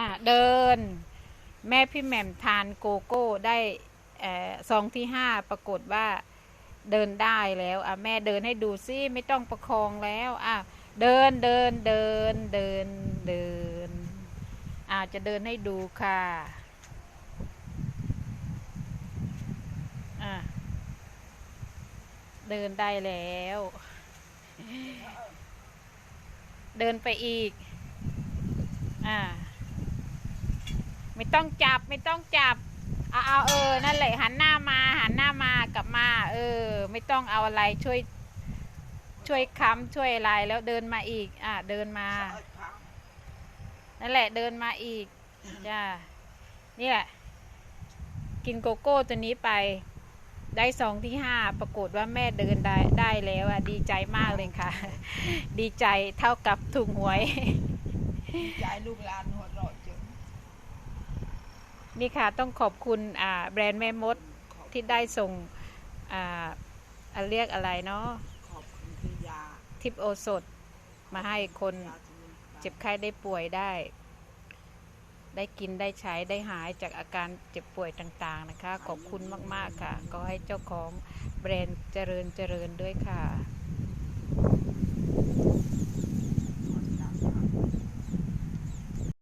อะเดิน แม่พี่แหม่มทานโกโก้ได้ซองที่ห้าปรากฏว่าเดินได้แล้วอะแม่เดินให้ดูซิไม่ต้องประคองแล้วอะเดินเดินเดินเดินเดินอะจะเดินให้ดูค่ะอะเดินได้แล้ว เดินไปอีกอ่า ไม่ต้องจับไม่ต้องจับเอาเอาเออนั่นแหละหันหน้ามาหันหน้ามากลับมา เออ ไม่ต้องเอาอะไรช่วย ช่วยค้ำช่วยอะไรแล้วเดินมาอีก อะเดินมา นั่นแหละเดินมาอีกจ้าเนี่ยกินโกโก้ตัวนี้ไป ได้ซองที่ห้าปรากฏว่าแม่เดินได้ได้แล้วอะดีใจมากเลยค่ะ ดีใจเท่ากับถูกหวยยายลูกหลานหัวเราะ นนี่ค่ะต้องขอบคุณอ่าแบรนด์แม่มดขอบที่ได้ส่งอ่าอ่าเรียกอะไรเนาะขอบคุณที่ยาทิปโอสดมาให้คนยาสมุนไพรเจ็บไข้ได้ป่วยได้ ได้กินได้ใช้ได้หายจากอาการเจ็บป่วยต่างๆนะคะ ขอบคุณมากๆค่ะ ก็ให้เจ้าของแบรนด์เจริญเจริญด้วยค่ะ